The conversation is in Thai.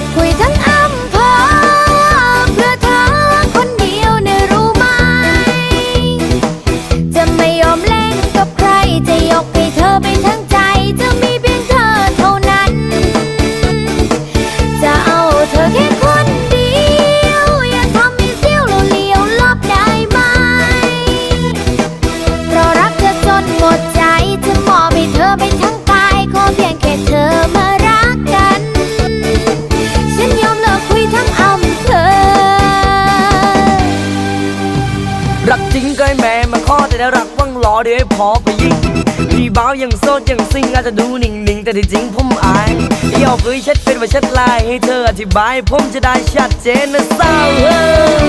avoid รักจริงก็ให้แม่มาข้อแต่ถ้ารักว่างรอเดี๋ยวให้พอไปยิงพี่บ้าวยังโสดยังซิงอาจจะดูนิ่งๆ แต่ที่จริงผมอายอยากคุยชัดเป็นว่าชัดลายให้เธออธิบาย ผมจะได้ชัดเจนนะเศร้าเฮ้